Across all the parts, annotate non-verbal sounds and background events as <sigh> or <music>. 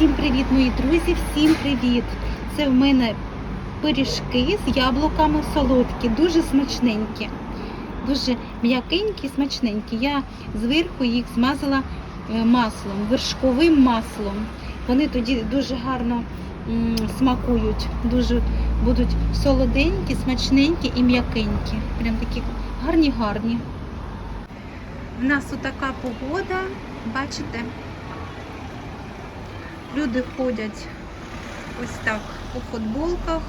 Всім привіт, мої друзі! Всім привіт! Це в мене пиріжки з яблуками солодкі, дуже смачненькі, дуже м'якенькі, смачненькі. Я зверху їх змазала е, маслом, вершковим маслом. Вони тоді дуже гарно смакують, дуже будуть солоденькі, смачненькі і м'якенькі. Прям такі гарні-гарні. У нас така погода, бачите? Люди ходять ось так у футболках,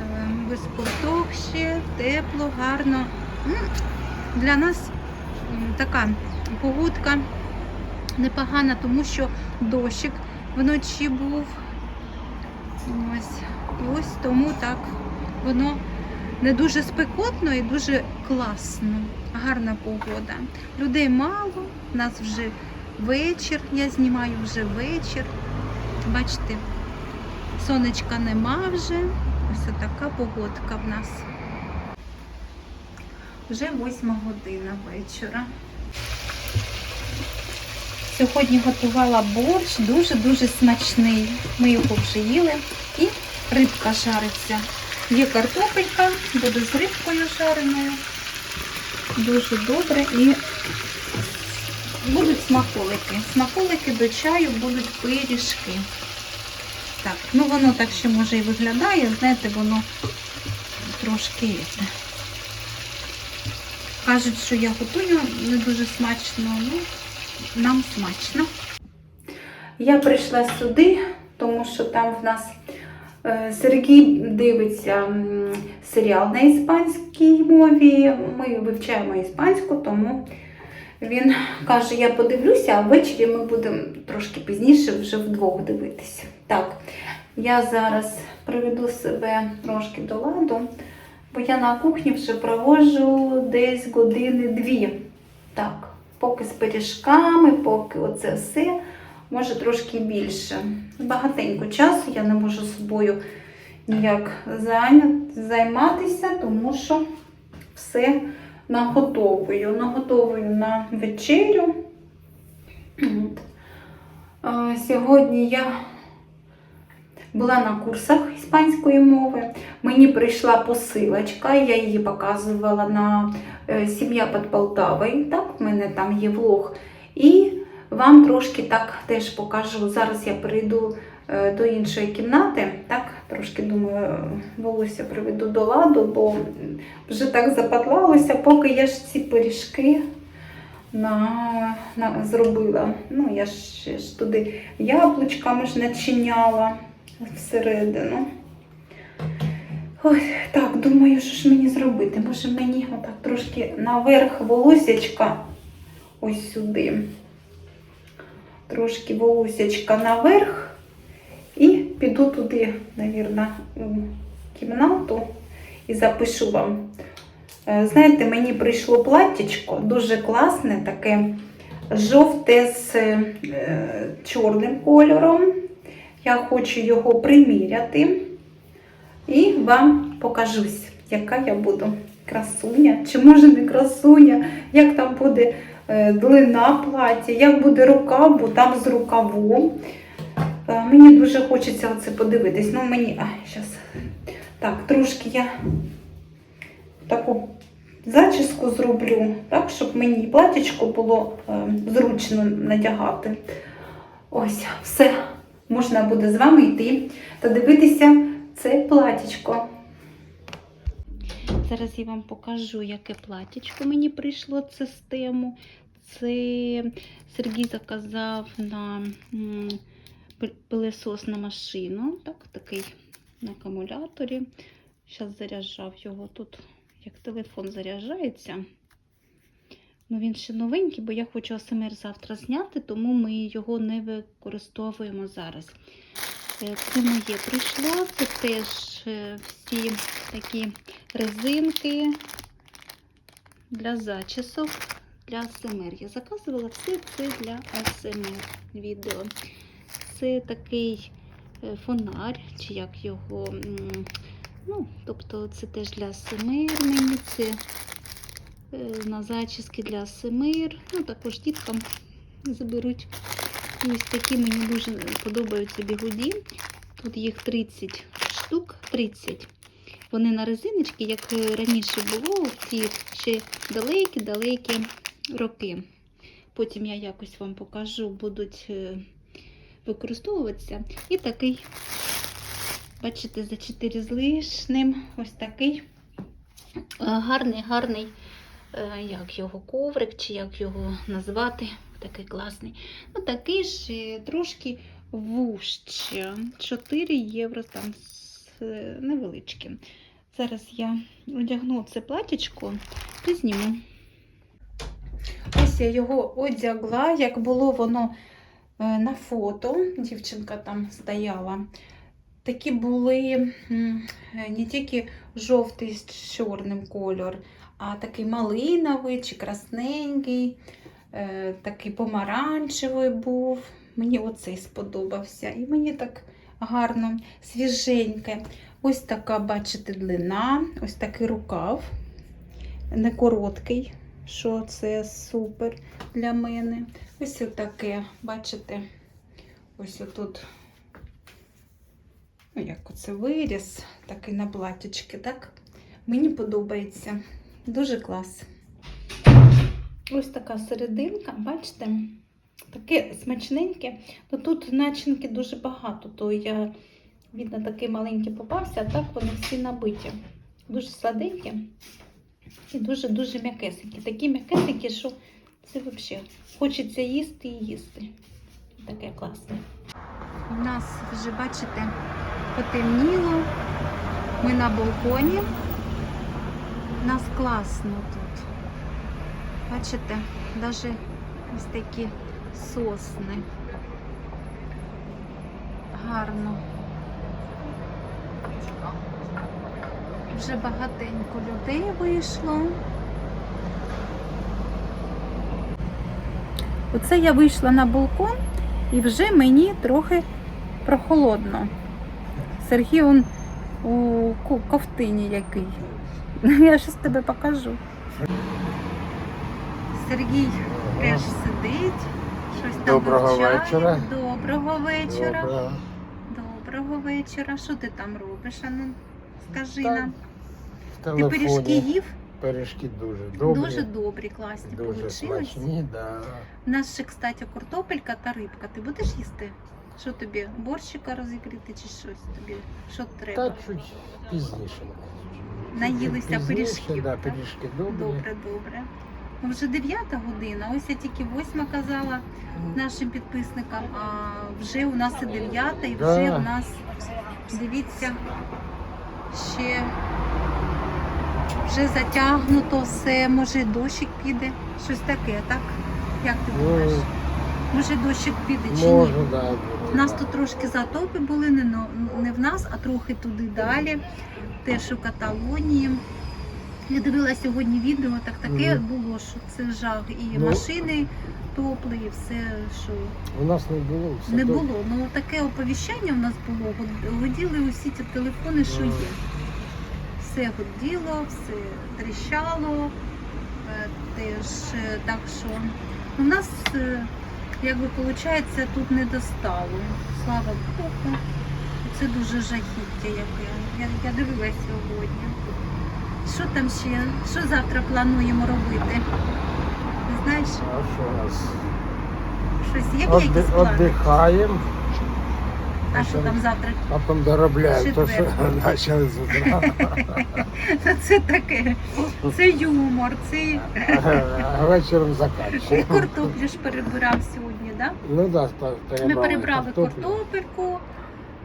е, без курток ще, тепло, гарно. Ну, Для нас така погодка непогана, тому що дощик вночі був. Ось. І ось тому так воно не дуже спекотно і дуже класно. Гарна погода. Людей мало, нас вже вечір, я знімаю вже вечір. Бачите, сонечка нема вже. Ось така погодка в нас. Вже восьма година вечора. Сьогодні готувала борщ, дуже-дуже смачний. Ми його вже їли. І рибка жариться. Є картопелька, буде з рибкою жареною. Дуже добре і будуть смаколики. Смаколики до чаю будуть пиріжки. Так, ну воно так ще може і виглядає, знаєте, воно трошки. Кажуть, що я готую не дуже смачно, ну нам смачно. Я прийшла сюди, тому що там в нас е, Сергій дивиться серіал на іспанській мові. Ми вивчаємо іспанську, тому він каже, я подивлюся, а ввечері ми будемо трошки пізніше вже вдвох дивитися. Так, я зараз приведу себе трошки до ладу, бо я на кухні вже проводжу десь години-дві. Так, поки з пиріжками, поки оце все, може трошки більше. Багатенько часу я не можу собою ніяк займатися, тому що все наготовую. Наготовую на вечерю. От. Е, Сьогодні я була на курсах іспанської мови. Мені прийшла посилочка, я її показувала на е, сім'я під Полтавою. Так, в мене там є влог. І вам трошки так теж покажу. Зараз я перейду е, до іншої кімнати. Так, трошки думаю, волосся приведу до ладу, бо вже так запатлалося, поки я ж ці пиріжки на, на, зробила. Ну, я ж, ж туди яблучками ж начиняла всередину. Ой, так, думаю, що ж мені зробити? Може мені отак трошки наверх волосячка ось сюди. Трошки волосячка наверх. Піду туди, навірно, у кімнату і запишу вам. Е, Знаєте, мені прийшло платтячко дуже класне, таке жовте з е, чорним кольором. Я хочу його приміряти і вам покажусь, яка я буду красуня, чи може не красуня, як там буде е, длина плаття, як буде рукав, бо там з рукавом. Е, Мені дуже хочеться оце подивитись. Ну, мені. А, щас. Так, трошки я таку зачіску зроблю, так, щоб мені платічко було е, зручно надягати. Ось, все. Можна буде з вами йти та дивитися це платічко. Зараз я вам покажу, яке платічко мені прийшло це з тему. Це Сергій заказав на пилесос на машину. Так, такий на акумуляторі. Зараз заряджав його тут, як телефон заряджається. Ну, він ще новенький, бо я хочу АСМР завтра зняти, тому ми його не використовуємо зараз. Е, Це моє прийшло. Це теж е, всі такі резинки для зачісок, для АСМР. Я заказувала все це для АСМР відео. Це такий е, фонарь, чи як його. Ну, тобто це теж для АСМР мені, це е, на зачіски для АСМР. Ну, також діткам заберуть І ось такі мені дуже подобаються бігуді. Тут їх 30 штук, 30. Вони на резиночки, як е, раніше було, в ті ще далекі-далекі роки. Потім я якось вам покажу, будуть використовуватися. І такий, бачите, за 4 з лишним, ось такий е, гарний, гарний, е, як його коврик, чи як його назвати, такий класний. Ну, такий ж е, трошки вужче. 4 євро там з е. Зараз я одягну це платічко і зніму. Ось я його одягла, як було воно е, на фото. Дівчинка там стояла. Такі були е, не тільки жовтий з чорним кольор, а такий малиновий чи красненький, е, такий помаранчевий був. Мені оцей сподобався. І мені так гарно, свіженьке. Ось така, бачите, длина, ось такий рукав, не короткий, що це супер для мене. Ось отаке, бачите, ось отут, ну як оце виріс, такий на платічки, так? Мені подобається. Дуже клас. Ось така серединка, бачите? Таке смачненьке. Ну тут начинки дуже багато, то я, видно, такий маленький попався, а так вони всі набиті. Дуже сладенькі і дуже-дуже м'якесенькі. Такі м'якесенькі, що це взагалі хочеться їсти і їсти. Таке класне. У нас вже, бачите, потемніло. Ми на балконі. У нас класно тут. Бачите, навіть ось такі сосни. Гарно. Вже багатенько людей вийшло. Оце я вийшла на балкон і вже мені трохи прохолодно. Сергій он у ковтині який. Я щось тебе покажу. Сергій теж сидить. Щось там Доброго вивчає. вечора. Доброго вечора. Добре. Доброго вечора. Що ти там робиш? Ану, скажи Та нам. В Ти пиріжки їв? пиріжки дуже добрі. Дуже добрі, класні дуже получились. смачні, да. У нас ще, кстати, картопелька та рибка. Ти будеш їсти? Що тобі? Борщика розігріти чи щось тобі? Що треба? Та чуть пізніше. Наїлися Пізніше, пиріжків. Да, так? пиріжки добрі. Добре, добре. Ну, вже дев'ята година. Ось я тільки восьма казала нашим підписникам, а вже у нас і дев'ята, і вже Да. у нас, дивіться, ще вже затягнуто все, може дощик піде, щось таке, так? Як ти Ну, думаєш? Може дощик піде чи ні? Може, да. У нас тут трошки затопи були, не, не в нас, а трохи туди далі, теж у Каталонії. Я дивилася сьогодні відео, так таке Мгм. було, що це жах. І Ну. машини топли, і все, що У нас не було. Все не добре. було. Ну таке оповіщення в нас було. Гуділи усі ці телефони, що Мгм. є. Все гуділо, все тріщало. Е, Теж е, так що у нас, е, якби виходить, тут не достало. Слава Богу. Це дуже жахіття яке. Я, я дивилася сьогодні. Що там ще? Що завтра плануємо робити? Знаєш, А що у нас? щось є Отди- якісь плани? Отдихаємо, А що там завтра? а потім доробляємо те, що <laughs> почали з утра. <laughs> Це таке. Це юмор, це А вечором і закінчуємо. картоплю ж перебирав сьогодні, так? Ну Да? Ми перебрали картопельку,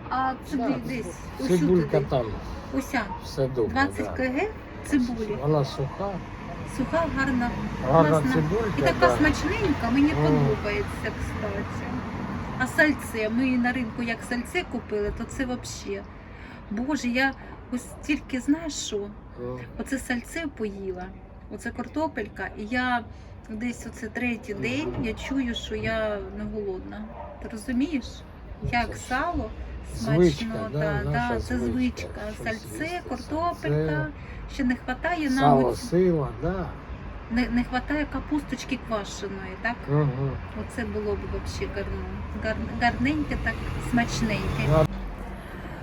а сюди десь Цибулька там, Уся. все добре. 20 кг цибулі. Вона суха, Суха, гарна. гарна Класна. І така смачненька, мені подобається, кстати. А сальце, ми на ринку як сальце купили, то це взагалі. Боже, я ось тільки знаєш що? Оце сальце поїла, оце картопелька, і я десь оце третій день я чую, що я не голодна. Ти розумієш? Як сало звичка, смачно, да, да, наша да, це звичка, звичка. Сальце, картопелька. Ще не вистачає нам Сало, сила, да. Не, не вистачає капусточки квашеної, так? Ага. Оце було б взагалі гарно. Гар, гарненьке, так смачненьке.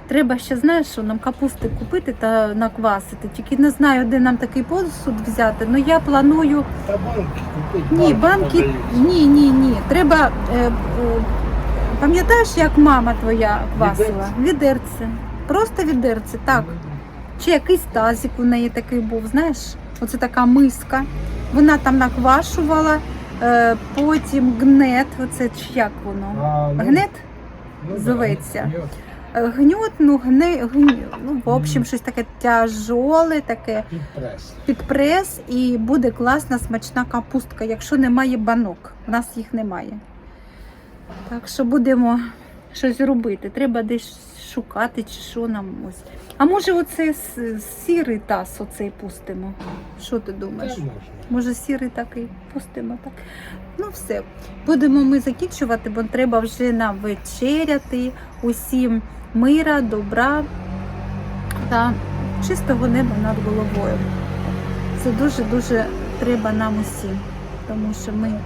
Треба ще, знаєш, що нам капусти купити та наквасити. Тільки не знаю, де нам такий посуд взяти. Ну я планую. Та банки купить. Ні, банки. Ні, ні, ні. Треба. Е, е, пам'ятаєш, як мама твоя квасила? Відерце. Просто відерце, так. Чи якийсь тазик у неї такий був, знаєш? Оце така миска. Вона там наквашувала, е, потім гнет, оце чи як воно? А, ну, Гнет? ну, да, зоветься. гнет. Е, Гнют, ну, гне, гню, ну, в общем, щось таке тяжоле, таке Під прес. під прес, і буде класна смачна капустка, якщо немає банок. У нас їх немає. Так що будемо щось робити. Треба десь шукати, чи що нам ось. А може, оцей сірий таз оцей пустимо? Що ти думаєш? Можна. Може, сірий такий пустимо так. Ну, все. Будемо ми закінчувати, бо треба вже нам вечеряти. Усім мира, добра та чистого неба над головою. Це дуже-дуже треба нам усім, тому що ми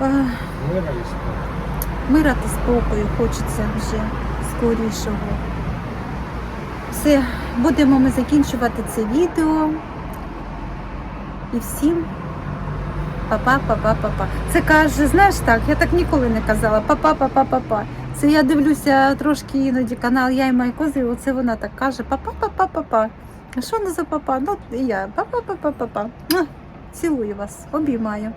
Мира і спокій. Мира та спокою хочеться вже скорішого. Все, будемо ми закінчувати це відео. І всім папа, папа, папа. Це каже, знаєш так, я так ніколи не казала. Папа, папа, папа. Це я дивлюся трошки іноді канал Я і мої оце вона так каже: папа, папа, папа. А що не за папа? Ну, і я. Папа, папа, папа. Цілую вас, обіймаю.